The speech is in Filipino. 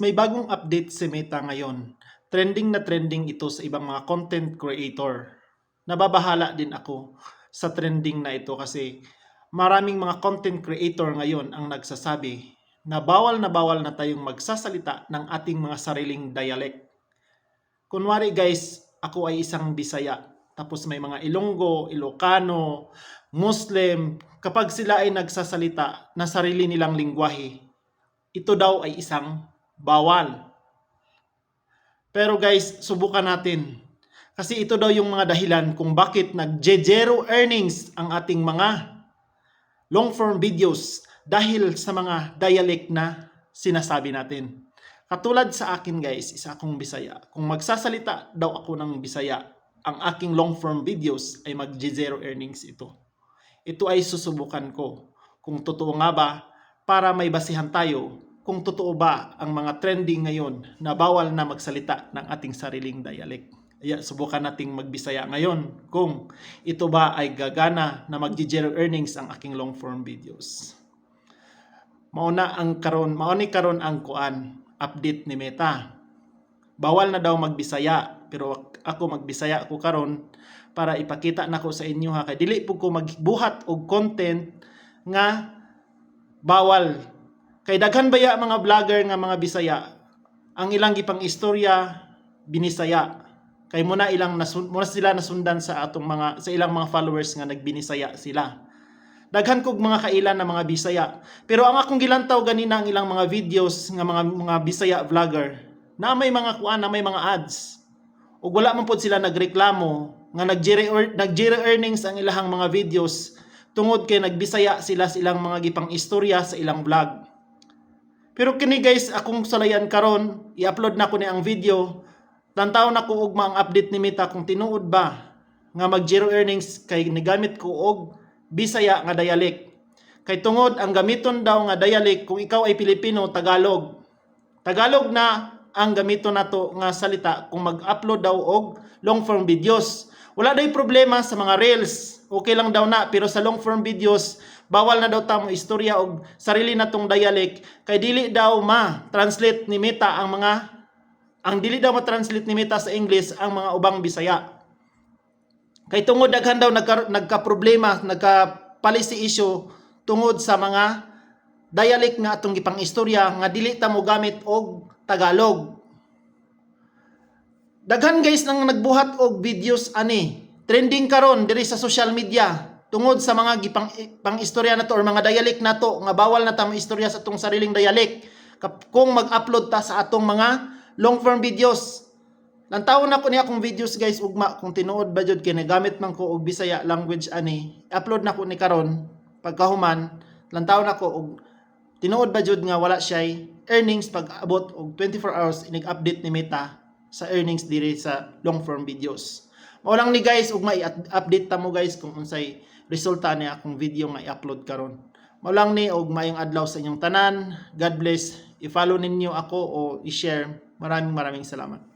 May bagong update si Meta ngayon. Trending na trending ito sa ibang mga content creator. Nababahala din ako sa trending na ito kasi maraming mga content creator ngayon ang nagsasabi na bawal na bawal na tayong magsasalita ng ating mga sariling dialect. Kunwari guys, ako ay isang Bisaya. Tapos may mga Ilonggo, Ilocano, Muslim. Kapag sila ay nagsasalita na sarili nilang lingwahe, ito daw ay isang bawal. Pero guys, subukan natin. Kasi ito daw yung mga dahilan kung bakit nag-zero earnings ang ating mga long form videos dahil sa mga dialect na sinasabi natin. Katulad sa akin guys, isa akong Bisaya. Kung magsasalita daw ako ng Bisaya, ang aking long form videos ay mag-zero earnings ito. Ito ay susubukan ko. Kung totoo nga ba, para may basihan tayo kung totoo ba ang mga trending ngayon na bawal na magsalita ng ating sariling dialect. Kaya subukan nating magbisaya ngayon kung ito ba ay gagana na mag-zero earnings ang aking long form videos. Mauna ang karon, mauni karon ang kuan update ni Meta. Bawal na daw magbisaya pero ako magbisaya ako karon para ipakita nako sa inyo ha kay dili po ko magbuhat og content nga bawal kay daghan baya mga vlogger nga mga Bisaya? Ang ilang gipang istorya binisaya. Kay muna ilang nasun, muna sila nasundan sa atong mga sa ilang mga followers nga nagbinisaya sila. Daghan kog mga kailan na mga Bisaya. Pero ang akong gilantaw ganina ang ilang mga videos nga mga mga Bisaya vlogger na may mga kuan na may mga ads. Ug wala man pod sila nagreklamo nga nag-zero earnings ang ilahang mga videos tungod kay nagbisaya sila sa ilang mga gipang istorya sa ilang vlog pero kini guys, akong salayan karon, i-upload na ko ni ang video. Tantaw na ko og mga update ni Meta kung tinuod ba nga mag zero earnings kay nigamit ko og Bisaya nga dialect. Kay tungod ang gamiton daw nga dialect kung ikaw ay Pilipino, Tagalog. Tagalog na ang gamiton nato nga salita kung mag-upload daw og long form videos. Wala day problema sa mga reels. Okay lang daw na pero sa long form videos bawal na daw ta mo istorya og sarili natong dialect kay dili daw ma translate ni Meta ang mga ang dili daw ma-translate ni Meta sa English ang mga ubang Bisaya. Kay tungod daghan daw nagka, nagka-problema, nagka-policy issue tungod sa mga dialect nga atong gipang istorya nga dili ta mo gamit og Tagalog. Daghan guys nang nagbuhat og videos ani trending karon diri sa social media tungod sa mga gipang pang istorya na to or mga dialect na to nga bawal na ta mo istorya sa atong sariling dialect kung mag-upload ta sa atong mga long form videos Lantaw na ko niya akong videos guys ugma kung tinuod ba jud kay nagamit man ko og Bisaya language ani upload na ko ni karon pagkahuman lantaw na ko og tinuod ba jud nga wala siya earnings pag abot og 24 hours inig-update ni Meta sa earnings diri sa long form videos. Lang ni guys ug mai-update ta mo guys kung unsay resulta ni akong video nga i-upload karon. Mao lang ni og maayong adlaw sa inyong tanan. God bless. I-follow ninyo ako o i-share. Maraming maraming salamat.